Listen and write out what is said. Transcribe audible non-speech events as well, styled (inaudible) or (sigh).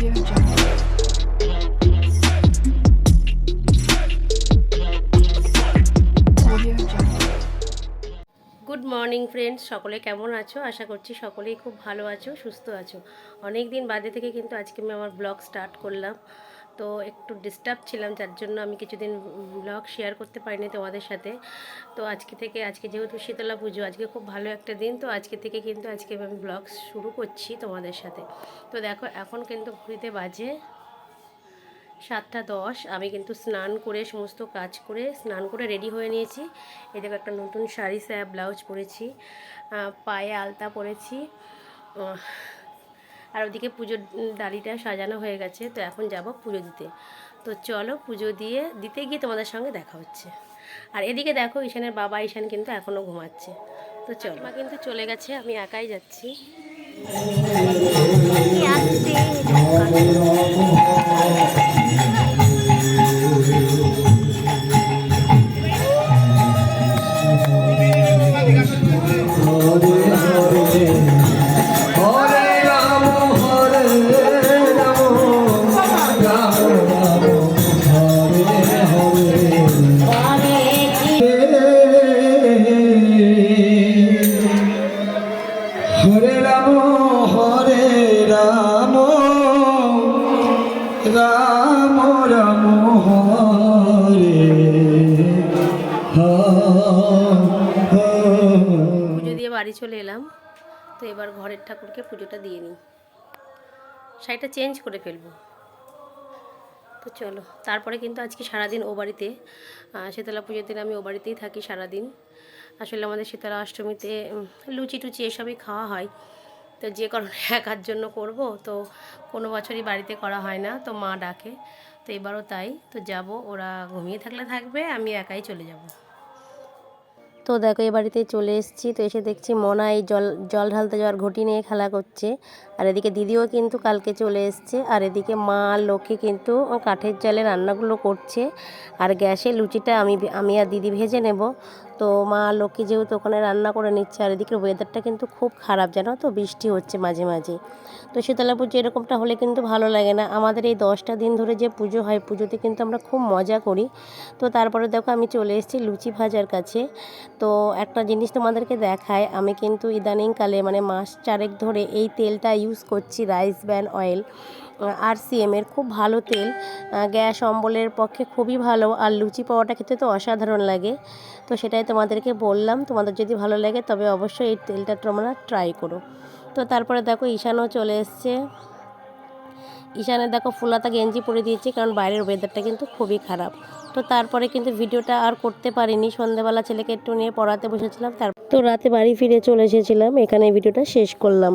Good morning friends সকলে কেমন আছো? আশা করছি সকলেই খুব ভালো আছো, সুস্থ আছো। অনেক দিন বাদে থেকে কিন্তু আজকে আমি আমার ব্লগ স্টার্ট করলাম। তো একটু ডিস্টার্ব ছিলাম, যার জন্য আমি কিছুদিন ব্লগ শেয়ার করতে পারিনি তোমাদের সাথে। তো আজকে থেকে, আজকে যেহেতু শীতলা পুজো, আজকে খুব ভালো একটা দিন, তো আজকে থেকে কিন্তু আজকে আমি ব্লগ শুরু করছি তোমাদের সাথে। তো দেখো, এখন কিন্তু ঘুরিতে বাজে সাতটা দশ, আমি কিন্তু স্নান করে সমস্ত কাজ করে স্নান করে রেডি হয়ে নিয়েছি। এই দেখো একটা নতুন শাড়ি স্যাপ ব্লাউজ পরেছি পায়ে আলতা পরেছি আর ওদিকে পুজোর ডালিটা সাজানো হয়ে গেছে তো এখন যাব পুজো দিতে। তো চলো পুজো দিয়ে দিতে গিয়ে তোমাদের সঙ্গে দেখা হচ্ছে। আর এদিকে দেখো ঈশানের বাবা ঈশান কিন্তু এখনও ঘুমাচ্ছে। তো চলো। মা কিন্তু চলে গেছে আমি একাই যাচ্ছি। আসতে পুজো দিয়ে বাড়ি চলে এলাম। তো এবার ঘরের ঠাকুরকে পুজোটা দিয়ে নিই। শাড়িটা চেঞ্জ করে ফেলব। তো চলো, তারপরে কিন্তু আজকে সারাদিন ও বাড়িতে শীতলা পুজোর দিন আমি ও বাড়িতেই থাকি সারাদিন। আসলে আমাদের শীতলা অষ্টমীতে লুচি টুচি এসবই খাওয়া হয়। তো যে কারণে (laughs) একার জন্য করব, তো কোনো বছরই বাড়িতে করা হয় না, তো মা ডাকে। তো এবারও তাই, তো যাব, ওরা ঘুমিয়ে থাকলে থাকবে, আমি একাই চলে যাব। তো দেখো, এই বাড়িতে চলে এসেছি, তো এসে দেখছি মনা এই জল জল ঢালতে যাওয়ার ঘটি নিয়ে খেলা করছে। আর এদিকে দিদিও কিন্তু কালকে চলে এসছে, আর এদিকে মা আর লক্ষ্মী কিন্তু কাঠের জালে রান্নাগুলো করছে। আর গ্যাসে লুচিটা আমি আমি আর দিদি ভেজে নেব। তো মা লক্ষ্মী যেহেতু ওখানে রান্না করে নিচ্ছে আর এদিকে ওয়েদারটা কিন্তু খুব খারাপ, জানো তো? বৃষ্টি হচ্ছে মাঝে মাঝে। তো শীতলা পুজো এরকমটা হলে কিন্তু ভালো লাগে না। আমাদের এই দশটা দিন ধরে যে পুজো হয়, পুজোতে কিন্তু আমরা খুব মজা করি। তো তারপরে দেখো আমি চলে এসেছি লুচি ভাজার কাছে। তো একটা জিনিস তোমাদেরকে দেখায়, আমি কিন্তু ইদানিংকালে মানে মাস চারেক ধরে এই তেলটা ইউজ করছি রাইস ব্যান অয়েল আর সিএমের খুব ভালো তেল গ্যাস অম্বলের পক্ষে খুবই ভালো, আর লুচি পাওয়াটা খেতে তো অসাধারণ লাগে। তো সেটাই তোমাদেরকে বললাম, তোমাদের যদি ভালো লাগে তবে অবশ্যই এই তেলটা তোমরা ট্রাই করো। তো তারপরে দেখো ঈশানও চলে এসছে। ঈশানের দেখো ফুলাতা গেঞ্জি পরে দিয়েছি, কারণ বাইরের ওয়েদারটা কিন্তু খুবই খারাপ। তো তারপরে কিন্তু ভিডিওটা আর করতে পারিনি সন্ধ্যাবেলা ছেলেকে একটু নিয়ে পড়াতে বসেছিলাম, তার তো রাতে বাড়ি ফিরে চলে এসেছিলাম এখানে ভিডিওটা শেষ করলাম।